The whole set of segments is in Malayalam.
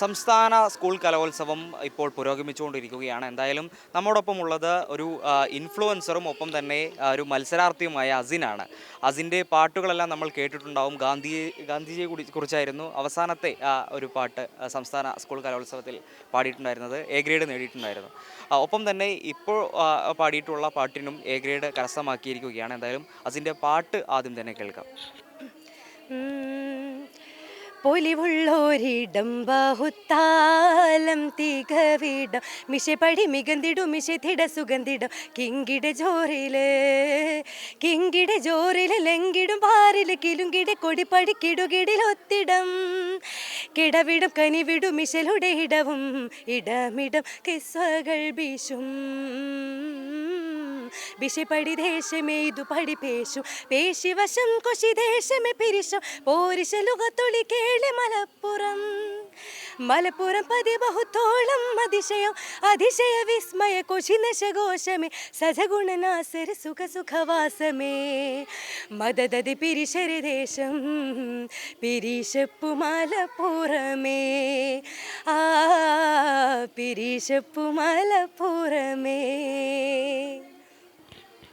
സംസ്ഥാന സ്കൂൾ കലോത്സവം ഇപ്പോൾ പുരോഗമിച്ചുകൊണ്ടിരിക്കുകയാണ്. എന്തായാലും നമ്മോടൊപ്പം ഉള്ളത് ഒരു ഇൻഫ്ലുവൻസറും ഒപ്പം തന്നെ ഒരു മത്സരാർത്ഥിയുമായ അസിനാണ്. അസിന്റെ പാട്ടുകളെല്ലാം നമ്മൾ കേട്ടിട്ടുണ്ടാവും. ഗാന്ധി ഗാന്ധിജിയെ കുറിച്ചായിരുന്നു അവസാനത്തെ ഒരു പാട്ട് സംസ്ഥാന സ്കൂൾ കലോത്സവത്തിൽ പാടിയിട്ടുണ്ടായിരുന്നത്. A grade നേടിയിട്ടുണ്ടായിരുന്നു. ഒപ്പം തന്നെ ഇപ്പോൾ പാടിയിട്ടുള്ള പാട്ടിനും എ ഗ്രേഡ് കരസ്ഥമാക്കിയിരിക്കുകയാണ്. എന്തായാലും അസിന്റെ പാട്ട് ആദ്യം തന്നെ കേൾക്കാം. പൊലിവുള്ളോരിടം ബാഹുത്താലം തികവിടം. മിശപടി മികന്തിടും മിശതിട സുഗന്ധിടം. കിങ്കിട ജോറിൽ കിങ്കിട ജോറിൽ ലെങ്കിടും പാറിൽ കിലുങ്കിട കൊടിപ്പടി കിടുകിടിലൊത്തിടം കിടവിടും കനിവിടും മിശലുടെ ഇടവും ഇടമിടം കിസ്വകൾ വീശും. വിഷപടി ദേശമേതു പടി പേശു. പേശിവശം കൊശി ദേശമേ പിരിശം. പോരിശലുകത്തൊളി കേളി മലപ്പുറം. മലപ്പുറം പതി ബഹുത്തോളം അതിശയം. അതിശയ വിസ്മയ കൊശി നശഘോഷമേ. സജഗുണനാസര സുഖ സുഖവാസമേ മദതതി പിരിശരി ദേശം പിരിശപ്പു മലപ്പുറമേ ആ പിരിശപ്പു മലപ്പുറമേ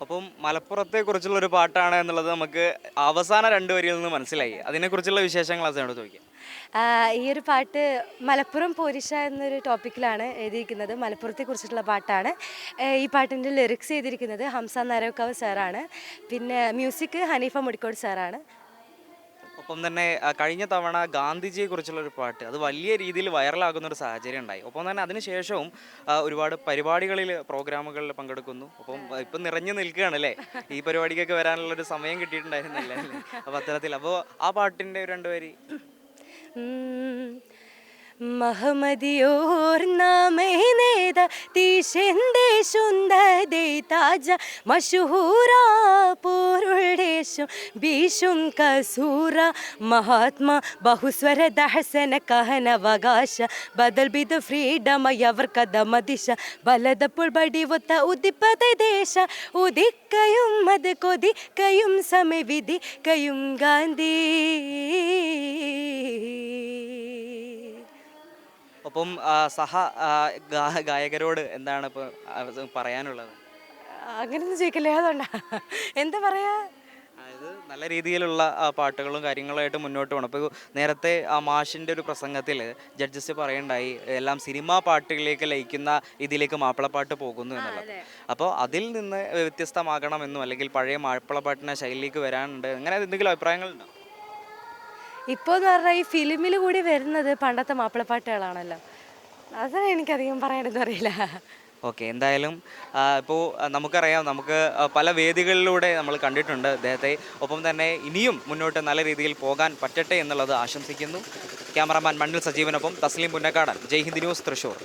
അപ്പം മലപ്പുറത്തെ കുറിച്ചുള്ള ഒരു പാട്ടാണ് എന്നുള്ളത് നമുക്ക് അവസാന രണ്ട് വരിയിൽ നിന്ന് മനസ്സിലായി. അതിനെക്കുറിച്ചുള്ള വിശേഷങ്ങൾ അതിനോട് ചോദിക്കാം. ഈ ഒരു പാട്ട് മലപ്പുറം പോരിഷ എന്നൊരു ടോപ്പിക്കിലാണ് എഴുതിയിരിക്കുന്നത്. മലപ്പുറത്തെ കുറിച്ചിട്ടുള്ള പാട്ടാണ് ഈ പാട്ടിന്റെ ലിറിക്സ് ചെയ്തിരിക്കുന്നത് ഹംസ നാരോക്കാവ് സാറാണ്. പിന്നെ മ്യൂസിക് ഹനീഫ മുടിക്കോട് സാറാണ്. ഒപ്പം തന്നെ കഴിഞ്ഞ തവണ ഗാന്ധിജിയെ കുറിച്ചുള്ള ഒരു പാട്ട് അത് വലിയ രീതിയിൽ വൈറലാകുന്ന ഒരു സാഹചര്യം ഉണ്ടായി. ഒപ്പം തന്നെ അതിനുശേഷവും ഒരുപാട് പരിപാടികളിൽ പ്രോഗ്രാമുകളിൽ പങ്കെടുക്കുന്നു. അപ്പം ഇപ്പം നിറഞ്ഞു നിൽക്കുകയാണ് അല്ലേ? ഈ പരിപാടിക്കൊക്കെ വരാനുള്ള ഒരു സമയം കിട്ടിയിട്ടുണ്ടായിരുന്നില്ല അപ്പോൾ അത്തരത്തിൽ അപ്പോൾ ആ പാട്ടിന്റെ ഒരു രണ്ട് മഹമദിയോർ നാമേ നേത തീശെന്തേ സുന്ദരേ താജ മഷഹൂര പോരുടേശം ഭീഷും കസൂര മഹാത്മാ ബഹുസ്വര ദഹസന കഹനവകാശ ബദൽ ബിദ ഫ്രീഡം അവർ കഥമ ദിശ ബലതപ്പോൾ ബടി ഒത്ത ഉദിപ്പത ദേശ ഉദിക്കയും അത് കൊതിക്കയും സമവിധിക്കയും ഗാന്ധി. ഒപ്പം ആ, സഹ ഗായകരോട് എന്താണ് ഇപ്പോൾ പറയാനുള്ളത്? അങ്ങനെയൊന്നും ചോദിക്കില്ലേ അതുകൊണ്ടാ. എന്താ പറയാ? അതായത് നല്ല രീതിയിലുള്ള പാട്ടുകളും കാര്യങ്ങളുമായിട്ട് മുന്നോട്ട് പോകണം അപ്പോൾ നേരത്തെ ആ മാഷിന്റെ ഒരു പ്രസംഗത്തിൽ ജഡ്ജസ് പറയണ്ടായി എല്ലാം സിനിമാ പാട്ടുകളിലേക്ക് ലയിക്കുന്ന ഇതിലേക്ക് മാപ്പിളപ്പാട്ട് പോകുന്നു എന്നുള്ളത്. അപ്പോൾ അതിൽ നിന്ന് വ്യത്യസ്തമാകണമെന്നും അല്ലെങ്കിൽ പഴയ മാപ്പിളപ്പാട്ടിന്റെ ശൈലിയിലേക്ക് വരാനുണ്ട് അങ്ങനെ എന്തെങ്കിലും അഭിപ്രായങ്ങളുണ്ടോ? ഇപ്പോൾ എന്ന് പറഞ്ഞാൽ ഈ ഫിലിമിൽ കൂടി വരുന്നത് പണ്ടത്തെ മാപ്പിളപ്പാട്ടുകളാണല്ലോ. അതാണ് എനിക്കധികം പറയാനൊന്നും അറിയില്ല. ഓക്കെ എന്തായാലും ഇപ്പോൾ നമുക്കറിയാം നമുക്ക് പല വേദികളിലൂടെ നമ്മൾ കണ്ടിട്ടുണ്ട് അദ്ദേഹത്തെ. ഒപ്പം തന്നെ ഇനിയും മുന്നോട്ട് നല്ല രീതിയിൽ പോകാൻ പറ്റട്ടെ എന്നുള്ളത് ആശംസിക്കുന്നു. ക്യാമറാമാൻ മണ്ണിൽ സജീവനൊപ്പം തസ്ലീം പുന്നക്കാടൻ. ജയ് ഹിന്ദ് ന്യൂസ് തൃശ്ശൂർ